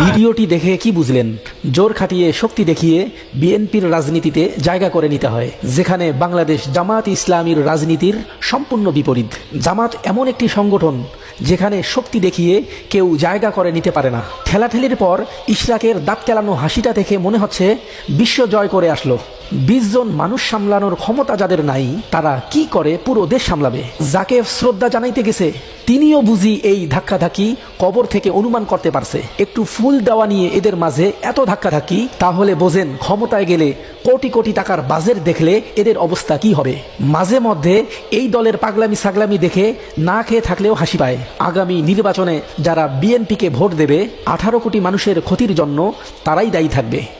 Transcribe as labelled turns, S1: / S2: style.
S1: ভিডিওটি দেখে কি বুঝলেন? জোর খাটিয়ে, শক্তি দেখিয়ে বিএনপির রাজনীতিতে জায়গা করে নিতে হয়, যেখানে বাংলাদেশ জামাত ইসলামীর রাজনীতির সম্পূর্ণ বিপরীত। জামাত এমন একটি সংগঠন, যেখানে শক্তি দেখিয়ে কেউ জায়গা করে নিতে পারে না। ঠেলাঠেলির পর ইশরাকের দাঁত কেলানো হাসিটা দেখে মনে হচ্ছে বিশ্ব জয় করে আসলো। বিশ জন মানুষ সামলানোর ক্ষমতা যাদের নাই, তারা কি করে পুরো দেশ সামলাবে? যাকে শ্রদ্ধা জানাইতে গেছে, তিনিও বুঝি এই ধাক্কাধাক্কি কবর থেকে অনুমান করতে পারছে। একটু ফুল দেওয়া নিয়ে এদের মাঝে এত ধাক্কাধাক্কি, তাহলে বোঝেন ক্ষমতায় গেলে কোটি কোটি টাকার বাজেট দেখলে এদের অবস্থা কি হবে। মাঝে মধ্যে এই দলের পাগলামি সাগলামি দেখে না খেয়ে থাকলেও হাসি পায়। আগামী নির্বাচনে যারা বিএনপিকে ভোট দেবে, আঠারো কোটি মানুষের ক্ষতির জন্য তারাই দায়ী থাকবে।